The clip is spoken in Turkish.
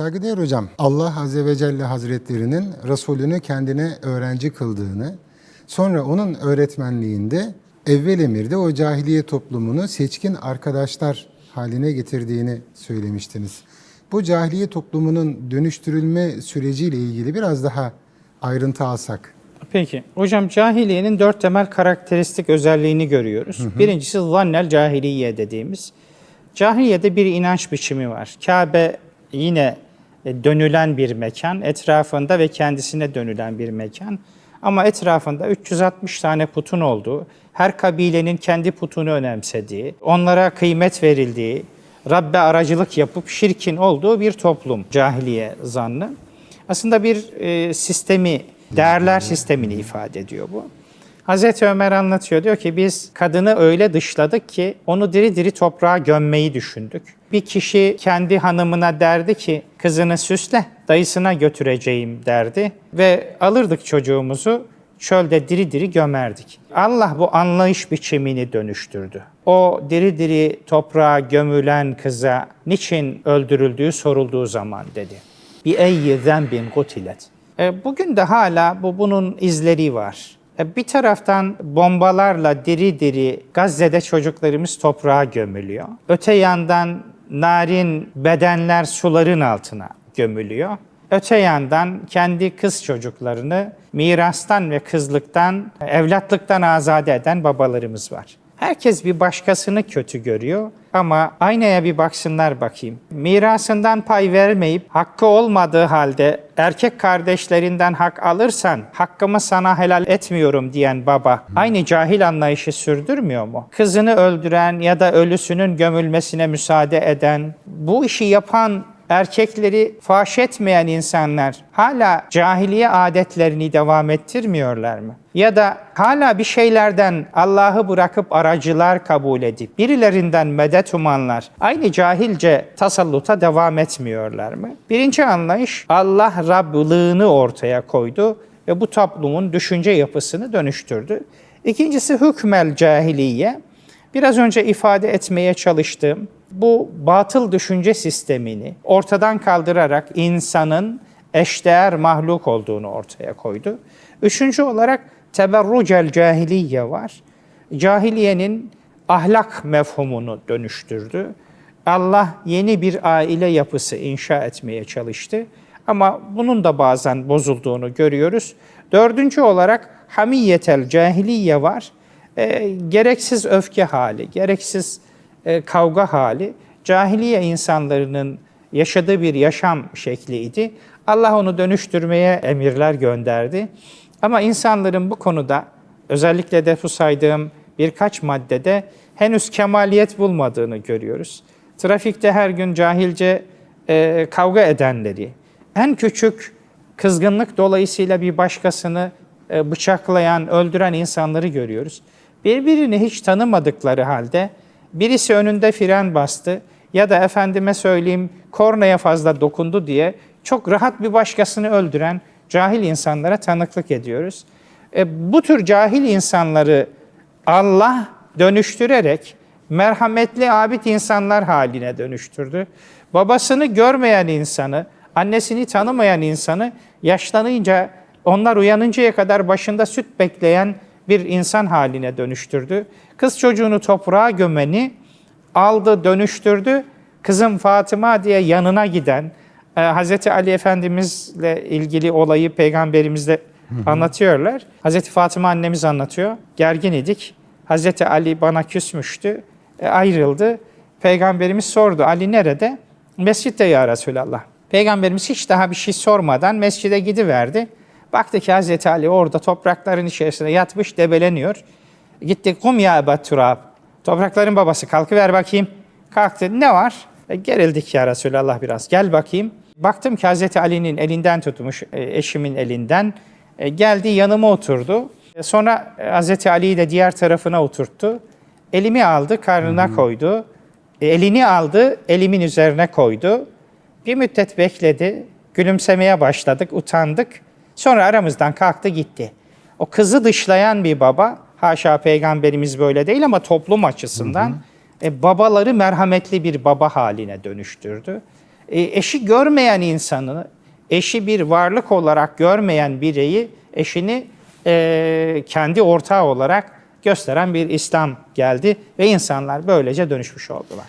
Saygıdeğer hocam, Allah Azze ve Celle Hazretlerinin Resulünü kendine öğrenci kıldığını, sonra onun öğretmenliğinde evvel emirde o cahiliye toplumunu seçkin arkadaşlar haline getirdiğini söylemiştiniz. Bu cahiliye toplumunun dönüştürülme süreciyle ilgili biraz daha ayrıntı alsak. Peki. Hocam cahiliyenin dört temel karakteristik özelliğini görüyoruz. Birincisi zannel cahiliye dediğimiz. Cahiliyede bir inanç biçimi var. Kabe yine dönülen bir mekan, etrafında ve kendisine dönülen bir mekan. Ama etrafında 360 tane putun olduğu, her kabilenin kendi putunu önemsediği, onlara kıymet verildiği, Rabbe aracılık yapıp şirkin olduğu bir toplum cahiliye zannı. Aslında bir e, sistemi, değerler sistemini ifade ediyor bu. Hazreti Ömer anlatıyor diyor ki biz kadını öyle dışladık ki onu diri diri toprağa gömmeyi düşündük. Bir kişi kendi hanımına derdi ki kızını süsle dayısına götüreceğim derdi ve alırdık çocuğumuzu çölde diri diri gömerdik. Allah bu anlayış biçimini dönüştürdü. O diri diri toprağa gömülen kıza niçin öldürüldüğü sorulduğu zaman dedi. Bi eyyi zenbin kutilet. E, Bugün de hala bu bunun izleri var. E, Bir taraftan bombalarla diri diri Gazze'de çocuklarımız toprağa gömülüyor. Öte yandan narin bedenler suların altına gömülüyor. Öte yandan kendi kız çocuklarını mirastan ve kızlıktan, evlatlıktan azade eden babalarımız var. Herkes bir başkasını kötü görüyor ama aynaya bir baksınlar bakayım. Mirasından pay vermeyip hakkı olmadığı halde erkek kardeşlerinden hak alırsan hakkımı sana helal etmiyorum diyen baba aynı cahil anlayışı sürdürmüyor mu? Kızını öldüren ya da ölüsünün gömülmesine müsaade eden, bu işi yapan erkekleri faş etmeyen insanlar hala cahiliye adetlerini devam ettirmiyorlar mı? Ya da hala bir şeylerden Allah'ı bırakıp aracılar kabul edip birilerinden medet umanlar aynı cahilce tasalluta devam etmiyorlar mı? Birinci anlayış Allah Rablığını ortaya koydu ve bu toplumun düşünce yapısını dönüştürdü. İkincisi hükmel cahiliye. Biraz önce ifade etmeye çalıştığım bu batıl düşünce sistemini ortadan kaldırarak insanın eşdeğer mahluk olduğunu ortaya koydu. Üçüncü olarak teberrucel cahiliye var. Cahiliyenin ahlak mefhumunu dönüştürdü. Allah yeni bir aile yapısı inşa etmeye çalıştı. Ama bunun da bazen bozulduğunu görüyoruz. Dördüncü olarak hamiyetel cahiliye var. E, gereksiz öfke hali, gereksiz e, kavga hali cahiliye insanlarının yaşadığı bir yaşam şekliydi. Allah onu dönüştürmeye emirler gönderdi. Ama insanların bu konuda özellikle de bu saydığım birkaç maddede henüz kemaliyet bulmadığını görüyoruz. Trafikte her gün cahilce e, kavga edenleri, en küçük kızgınlık dolayısıyla bir başkasını e, bıçaklayan, öldüren insanları görüyoruz. Birbirini hiç tanımadıkları halde birisi önünde fren bastı ya da efendime söyleyeyim kornaya fazla dokundu diye çok rahat bir başkasını öldüren cahil insanlara tanıklık ediyoruz. E, bu tür cahil insanları Allah dönüştürerek merhametli abid insanlar haline dönüştürdü. Babasını görmeyen insanı, annesini tanımayan insanı yaşlanınca onlar uyanıncaya kadar başında süt bekleyen bir insan haline dönüştürdü. Kız çocuğunu toprağa gömeni aldı, dönüştürdü. Kızım Fatıma diye yanına giden, e, Hz. Ali Efendimizle ilgili olayı peygamberimizle anlatıyorlar. Hz. Fatıma annemiz anlatıyor. Gergin idik. Hz. Ali bana küsmüştü. E, ayrıldı. Peygamberimiz sordu. Ali nerede? Mescitte ya Resulallah. Peygamberimiz hiç daha bir şey sormadan mescide gidiverdi. Baktı ki Hz. Ali orada toprakların içerisinde yatmış debeleniyor. Gitti kum ya Ebu Turab. Toprakların babası kalkıver bakayım. Kalktı. Ne var? E, gerildik ya Resulallah biraz. Gel bakayım. Baktım ki Hz. Ali'nin elinden tutmuş, e, eşimin elinden. E, geldi yanıma oturdu. E, sonra e, Hz. Ali'yi de diğer tarafına oturttu. Elimi aldı, karnına koydu. E, elini aldı, elimin üzerine koydu. Bir müddet bekledi. Gülümsemeye başladık, utandık. Sonra aramızdan kalktı gitti. O kızı dışlayan bir baba, haşa peygamberimiz böyle değil ama toplum açısından hı hı. E, babaları merhametli bir baba haline dönüştürdü. E, eşi görmeyen insanı, eşi bir varlık olarak görmeyen bireyi, eşini e, kendi ortağı olarak gösteren bir İslam geldi ve insanlar böylece dönüşmüş oldular.